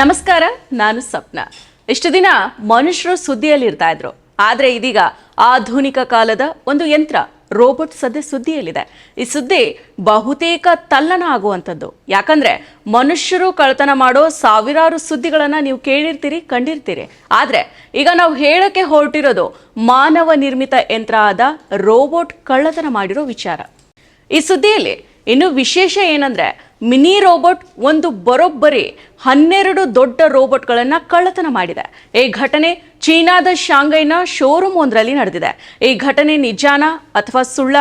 ನಮಸ್ಕಾರ, ನಾನು ಸಪ್ನ. ಇಷ್ಟು ದಿನ ಮನುಷ್ಯರು ಸುದ್ದಿಯಲ್ಲಿ ಇರ್ತಾ ಇದ್ರು. ಆದ್ರೆ ಇದೀಗ ಆಧುನಿಕ ಕಾಲದ ಒಂದು ಯಂತ್ರ, ರೋಬೋಟ್ ಸದ್ಯ ಸುದ್ದಿಯಲ್ಲಿದೆ. ಈ ಸುದ್ದಿ ಬಹುತೇಕ ತಲ್ಲಣ ಆಗುವಂಥದ್ದು. ಯಾಕಂದ್ರೆ ಮನುಷ್ಯರು ಕಳ್ತನ ಮಾಡೋ ಸಾವಿರಾರು ಸುದ್ದಿಗಳನ್ನ ನೀವು ಕೇಳಿರ್ತೀರಿ, ಕಂಡಿರ್ತೀರಿ. ಆದ್ರೆ ಈಗ ನಾವು ಹೇಳಕ್ಕೆ ಹೊರಟಿರೋದು ಮಾನವ ನಿರ್ಮಿತ ಯಂತ್ರ ಆದ ರೋಬೋಟ್ ಕಳ್ಳತನ ಮಾಡಿರೋ ವಿಚಾರ. ಈ ಸುದ್ದಿಯಲ್ಲಿ ಇನ್ನು ವಿಶೇಷ ಏನಂದ್ರೆ ಮಿನಿ ರೋಬೋಟ್ ಒಂದು ಬರೋಬ್ಬರಿ ಹನ್ನೆರಡು ದೊಡ್ಡ ರೋಬೋಟ್ಗಳನ್ನು ಕಳ್ಳತನ ಮಾಡಿದೆ. ಈ ಘಟನೆ ಚೀನಾದ ಶಾಂಘೈನ ಶೋರೂಮ್ ಒಂದರಲ್ಲಿ ನಡೆದಿದೆ. ಈ ಘಟನೆ ನಿಜಾನ ಅಥವಾ ಸುಳ್ಳ?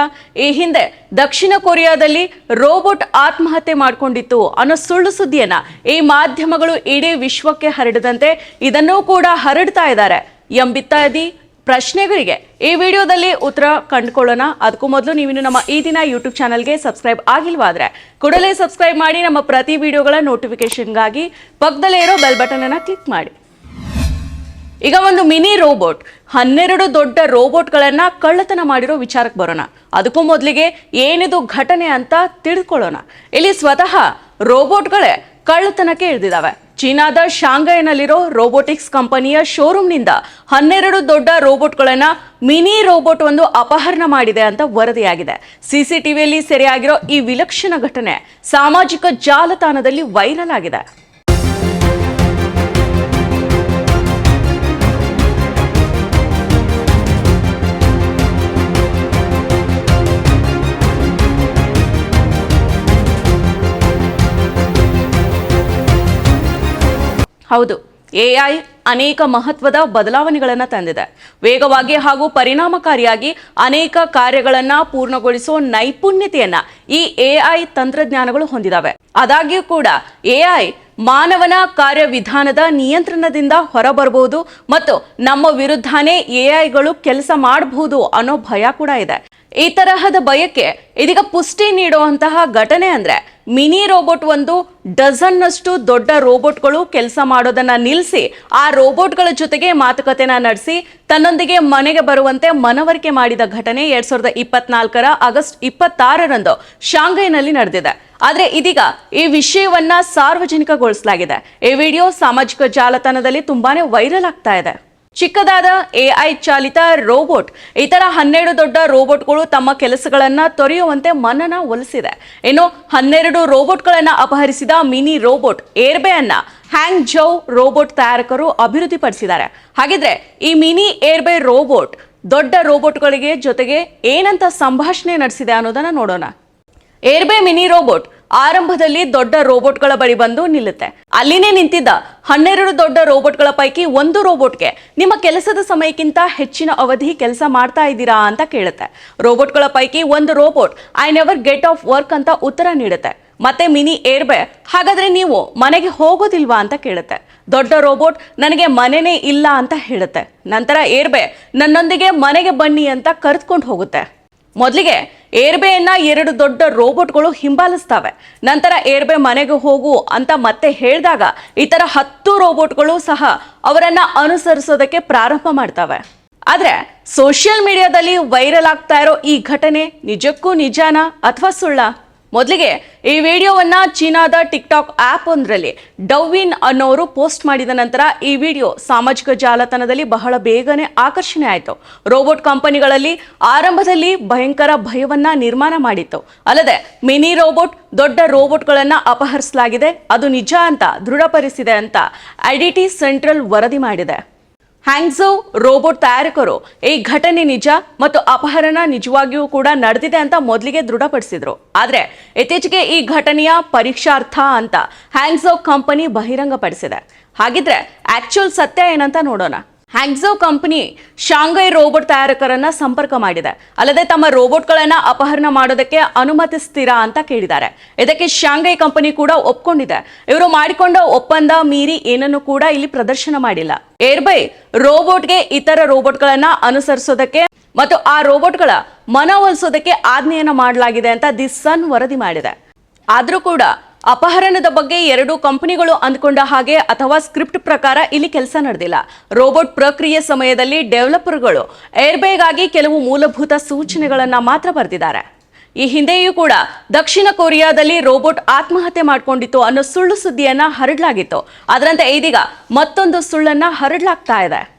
ಈ ಹಿಂದೆ ದಕ್ಷಿಣ ಕೊರಿಯಾದಲ್ಲಿ ರೋಬೋಟ್ ಆತ್ಮಹತ್ಯೆ ಮಾಡಿಕೊಂಡಿತ್ತು ಅನ್ನೋ ಸುಳ್ಳು ಸುದ್ದಿಯನ್ನ ಈ ಮಾಧ್ಯಮಗಳು ಇಡೀ ವಿಶ್ವಕ್ಕೆ ಹರಡದಂತೆ ಇದನ್ನೂ ಕೂಡ ಹರಡ್ತಾ ಇದ್ದಾರೆ. ಎಂಬಿತ್ತಾದಿ ಪ್ರಶ್ನೆಗಳಿಗೆ ಈ ವಿಡಿಯೋದಲ್ಲಿ ಉತ್ತರ ಕಂಡುಕೊಳ್ಳೋಣ. ಅದಕ್ಕೂ ಮೊದಲು ನೀವಿನ್ನು ನಮ್ಮ ಈ ದಿನ ಯೂಟ್ಯೂಬ್ ಚಾನಲ್ಗೆ ಸಬ್ಸ್ಕ್ರೈಬ್ ಆಗಿಲ್ವಾದ್ರೆ ಕೂಡಲೇ ಸಬ್ಸ್ಕ್ರೈಬ್ ಮಾಡಿ ನಮ್ಮ ಪ್ರತಿ ವಿಡಿಯೋಗಳ ನೋಟಿಫಿಕೇಶನ್ಗಾಗಿ ಪಕ್ಕದಲ್ಲೇ ಇರೋ ಬೆಲ್ ಬಟನ್ ಕ್ಲಿಕ್ ಮಾಡಿ. ಈಗ ಒಂದು ಮಿನಿ ರೋಬೋಟ್, ಹನ್ನೆರಡು ದೊಡ್ಡ ರೋಬೋಟ್ಗಳನ್ನು ಕಳ್ಳತನ ಮಾಡಿರೋ ವಿಚಾರಕ್ಕೆ ಬರೋಣ. ಅದಕ್ಕೂ ಮೊದಲಿಗೆ ಏನಿದು ಘಟನೆ ಅಂತ ತಿಳ್ಕೊಳ್ಳೋಣ. ಇಲ್ಲಿ ಸ್ವತಃ ರೋಬೋಟ್ಗಳೇ ಕಳ್ಳತನಕ್ಕೆ ಇಳಿದಿದ್ದಾವೆ. ಚೀನಾದ ಶಾಂಘೈನಲ್ಲಿರೋ ರೋಬೋಟಿಕ್ಸ್ ಕಂಪನಿಯ ಶೋರೂಮ್ನಿಂದ ಹನ್ನೆರಡು ದೊಡ್ಡ ರೋಬೋಟ್ಗಳನ್ನ ಮಿನಿ ರೋಬೋಟ್ ಒಂದು ಅಪಹರಣ ಮಾಡಿದೆ ಅಂತ ವರದಿಯಾಗಿದೆ. ಸಿಸಿಟಿವಿಯಲ್ಲಿ ಸೆರೆಯಾಗಿರೋ ಈ ವಿಲಕ್ಷಣ ಘಟನೆ ಸಾಮಾಜಿಕ ಜಾಲತಾಣದಲ್ಲಿ ವೈರಲ್ ಆಗಿದೆ. ಹೌದು ಎಐ ಅನೇಕ ಮಹತ್ವದ ಬದಲಾವಣೆಗಳನ್ನು ತಂದಿದೆ. ವೇಗವಾಗಿ ಹಾಗೂ ಪರಿಣಾಮಕಾರಿಯಾಗಿ ಅನೇಕ ಕಾರ್ಯಗಳನ್ನು ಪೂರ್ಣಗೊಳಿಸುವ ನೈಪುಣ್ಯತೆಯನ್ನ ಈ ಎಐ ತಂತ್ರಜ್ಞಾನಗಳು ಹೊಂದಿದಾವೆ. ಆದಾಗ್ಯೂ ಕೂಡ ಎಐ ಮಾನವನ ಕಾರ್ಯವಿಧಾನದ ನಿಯಂತ್ರಣದಿಂದ ಹೊರಬರಬಹುದು ಮತ್ತು ನಮ್ಮ ವಿರುದ್ಧನೇ ಎಐಗಳು ಕೆಲಸ ಮಾಡಬಹುದು ಅನ್ನೋ ಭಯ ಕೂಡ ಇದೆ. ಈ ತರಹದ ಭಯಕ್ಕೆ ಇದೀಗ ಪುಷ್ಟಿ ನೀಡುವಂತಹ ಘಟನೆ ಅಂದ್ರೆ ಮಿನಿ ರೋಬೋಟ್ ಒಂದು ಡಜನ್ನಷ್ಟು ದೊಡ್ಡ ರೋಬೋಟ್ಗಳು ಕೆಲಸ ಮಾಡೋದನ್ನ ನಿಲ್ಲಿಸಿ ಆ ರೋಬೋಟ್ಗಳ ಜೊತೆಗೆ ಮಾತುಕತೆನ ನಡೆಸಿ, ತನ್ನೊಂದಿಗೆ ಮನೆಗೆ ಬರುವಂತೆ ಮನವರಿಕೆ ಮಾಡಿದ ಘಟನೆ ಎರಡ್ ಸಾವಿರದ ಇಪ್ಪತ್ನಾಲ್ಕರ ಆಗಸ್ಟ್ ಇಪ್ಪತ್ತಾರರಂದು ಶಾಂಘೈನಲ್ಲಿ ನಡೆದಿದೆ. ಆದರೆ ಇದೀಗ ಈ ವಿಷಯವನ್ನ ಸಾರ್ವಜನಿಕಗೊಳಿಸಲಾಗಿದೆ. ಈ ವಿಡಿಯೋ ಸಾಮಾಜಿಕ ಜಾಲತಾಣದಲ್ಲಿ ತುಂಬಾನೇ ವೈರಲ್ ಆಗ್ತಾ ಇದೆ. ಚಿಕ್ಕದಾದ ಎಐ ಚಾಲಿತ ರೋಬೋಟ್, ಇತರ ಹನ್ನೆರಡು ದೊಡ್ಡ ರೋಬೋಟ್ಗಳು ತಮ್ಮ ಕೆಲಸಗಳನ್ನು ತೊರೆಯುವಂತೆ ಮನನ ಒಲಿಸಿದೆ. ಇನ್ನು ಹನ್ನೆರಡು ರೋಬೋಟ್ಗಳನ್ನು ಅಪಹರಿಸಿದ ಮಿನಿ ರೋಬೋಟ್ ಏರ್ಬೆ ಅನ್ನ ಹ್ಯಾಂಗ್ ಜೌ ರೋಬೋಟ್ ತಯಾರಕರು ಅಭಿವೃದ್ಧಿಪಡಿಸಿದ್ದಾರೆ. ಹಾಗಿದ್ರೆ ಈ ಮಿನಿ ಏರ್ಬೆ ರೋಬೋಟ್ ದೊಡ್ಡ ರೋಬೋಟ್ಗಳಿಗೆ ಜೊತೆಗೆ ಏನಂತ ಸಂಭಾಷಣೆ ನಡೆಸಿದೆ ಅನ್ನೋದನ್ನ ನೋಡೋಣ. ಏರ್ಬೆ ಮಿನಿ ರೋಬೋಟ್ ಆರಂಭದಲ್ಲಿ ದೊಡ್ಡ ರೋಬೋಟ್ಗಳ ಬಳಿ ಬಂದು ನಿಲ್ಲುತ್ತೆ. ಅಲ್ಲಿನೇ ನಿಂತಿದ್ದ ಹನ್ನೆರಡು ದೊಡ್ಡ ರೋಬೋಟ್ಗಳ ಪೈಕಿ ಒಂದು ರೋಬೋಟ್ಗೆ ನಿಮ್ಮ ಕೆಲಸದ ಸಮಯಕ್ಕಿಂತ ಹೆಚ್ಚಿನ ಅವಧಿ ಕೆಲಸ ಮಾಡ್ತಾ ಇದ್ದೀರಾ ಅಂತ ಕೇಳುತ್ತೆ. ರೋಬೋಟ್ಗಳ ಪೈಕಿ ಒಂದು robot I never get off work ಅಂತ ಉತ್ತರ ನೀಡುತ್ತೆ. ಮತ್ತೆ ಮಿನಿ ಏರ್ಬೆ ಹಾಗಾದ್ರೆ ನೀವು ಮನೆಗೆ ಹೋಗೋದಿಲ್ವಾ ಅಂತ ಕೇಳುತ್ತೆ. ದೊಡ್ಡ ರೋಬೋಟ್ ನನಗೆ ಮನೆನೇ ಇಲ್ಲ ಅಂತ ಹೇಳುತ್ತೆ. ನಂತರ ಏರ್ಬೆ ನನ್ನೊಂದಿಗೆ ಮನೆಗೆ ಬನ್ನಿ ಅಂತ ಕರೆದುಕೊಂಡು ಹೋಗುತ್ತೆ. ಮೊದಲಿಗೆ ಏರ್ಬೆಯನ್ನ ಎರಡು ದೊಡ್ಡ ರೋಬೋಟ್ಗಳು ಹಿಂಬಾಲಿಸ್ತವೆ. ನಂತರ ಏರ್ಬೆ ಮನೆಗೆ ಹೋಗು ಅಂತ ಮತ್ತೆ ಹೇಳಿದಾಗ ಇತರ ಹತ್ತು ರೋಬೋಟ್ಗಳು ಸಹ ಅವರನ್ನ ಅನುಸರಿಸೋದಕ್ಕೆ ಪ್ರಾರಂಭ ಮಾಡ್ತವೆ. ಆದರೆ ಸೋಷಿಯಲ್ ಮೀಡಿಯಾದಲ್ಲಿ ವೈರಲ್ ಆಗ್ತಾ ಇರೋ ಈ ಘಟನೆ ನಿಜಕ್ಕೂ ನಿಜಾನ ಅಥವಾ ಸುಳ್ಳ? ಮೊದಲಿಗೆ ಈ ವಿಡಿಯೋವನ್ನ ಚೀನಾದ ಟಿಕ್ಟಾಕ್ ಆಪ್ ಒಂದರಲ್ಲಿ ಡೌವಿನ್ ಅನ್ನೋರು ಪೋಸ್ಟ್ ಮಾಡಿದ ನಂತರ ಈ ವಿಡಿಯೋ ಸಾಮಾಜಿಕ ಜಾಲತಾಣದಲ್ಲಿ ಬಹಳ ಬೇಗನೆ ಆಕರ್ಷಣೆ ಆಯಿತು. ರೋಬೋಟ್ ಕಂಪನಿಗಳಲ್ಲಿ ಆರಂಭದಲ್ಲಿ ಭಯಂಕರ ಭಯವನ್ನ ನಿರ್ಮಾಣ ಮಾಡಿತ್ತು. ಅಲ್ಲದೆ ಮಿನಿ ರೋಬೋಟ್ ದೊಡ್ಡ ರೋಬೋಟ್ಗಳನ್ನು ಅಪಹರಿಸಲಾಗಿದೆ. ಅದು ನಿಜ ಅಂತ ದೃಢಪಡಿಸಿದೆ ಅಂತ ಐಡಿಟಿ ಸೆಂಟ್ರಲ್ ವರದಿ ಮಾಡಿದೆ. ಹ್ಯಾಂಗ್ಸೋ ರೋಬೋಟ್ ತಯಾರಕರು ಈ ಘಟನೆ ನಿಜ ಮತ್ತು ಅಪಹರಣ ನಿಜವಾಗಿಯೂ ಕೂಡ ನಡೆದಿದೆ ಅಂತ ಮೊದಲಿಗೆ ದೃಢಪಡಿಸಿದ್ರು. ಆದರೆ ಇತ್ತೀಚೆಗೆ ಈ ಘಟನೆಯ ಪರೀಕ್ಷಾರ್ಥ ಅಂತ ಹ್ಯಾಂಗ್ಸೋ ಕಂಪನಿ ಬಹಿರಂಗಪಡಿಸಿದೆ. ಹಾಗಿದ್ರೆ ಆಕ್ಚುಯಲ್ ಸತ್ಯ ಏನಂತ ನೋಡೋಣ. ಹ್ಯಾಂಗ್ಸೋ ಕಂಪನಿ ಶಾಂಘೈ ರೋಬೋಟ್ ತಯಾರಕರನ್ನ ಸಂಪರ್ಕ ಮಾಡಿದೆ. ಅಲ್ಲದೆ ತಮ್ಮ ರೋಬೋಟ್ಗಳನ್ನ ಅಪಹರಣ ಮಾಡೋದಕ್ಕೆ ಅನುಮತಿಸ್ತೀರಾ ಅಂತ ಕೇಳಿದ್ದಾರೆ. ಇದಕ್ಕೆ ಶಾಂಘೈ ಕಂಪನಿ ಕೂಡ ಒಪ್ಕೊಂಡಿದೆ. ಇವರು ಮಾಡಿಕೊಂಡ ಒಪ್ಪಂದ ಮೀರಿ ಏನನ್ನು ಕೂಡ ಇಲ್ಲಿ ಪ್ರದರ್ಶನ ಮಾಡಿಲ್ಲ. ಏರ್ಬೈ ರೋಬೋಟ್ಗೆ ಇತರ ರೋಬೋಟ್ಗಳನ್ನ ಅನುಸರಿಸೋದಕ್ಕೆ ಮತ್ತು ಆ ರೋಬೋಟ್ಗಳ ಮನವೊಲಿಸೋದಕ್ಕೆ ಆಜ್ಞೆಯನ್ನು ಮಾಡಲಾಗಿದೆ ಅಂತ ದಿ ಸನ್ ವರದಿ ಮಾಡಿದೆ. ಆದರೂ ಕೂಡ ಅಪಹರಣದ ಬಗ್ಗೆ ಎರಡು ಕಂಪನಿಗಳು ಅಂದ್ಕೊಂಡ ಹಾಗೆ ಅಥವಾ ಸ್ಕ್ರಿಪ್ಟ್ ಪ್ರಕಾರ ಇಲ್ಲಿ ಕೆಲಸ ನಡೆದಿಲ್ಲ. ರೋಬೋಟ್ ಪ್ರಕ್ರಿಯೆ ಸಮಯದಲ್ಲಿ ಡೆವಲಪರ್ಗಳು ಏರ್ಬೇಗಾಗಿ ಕೆಲವು ಮೂಲಭೂತ ಸೂಚನೆಗಳನ್ನ ಮಾತ್ರ ಬರೆದಿದ್ದಾರೆ. ಈ ಹಿಂದೆಯೂ ಕೂಡ ದಕ್ಷಿಣ ಕೊರಿಯಾದಲ್ಲಿ ರೋಬೋಟ್ ಆತ್ಮಹತ್ಯೆ ಮಾಡಿಕೊಂಡಿತ್ತು ಅನ್ನೋ ಸುಳ್ಳು ಸುದ್ದಿಯನ್ನ ಹರಡಲಾಗಿತ್ತು. ಅದರಂತೆ ಇದೀಗ ಮತ್ತೊಂದು ಸುಳ್ಳನ್ನ ಹರಡಲಾಗ್ತಾ ಇದೆ.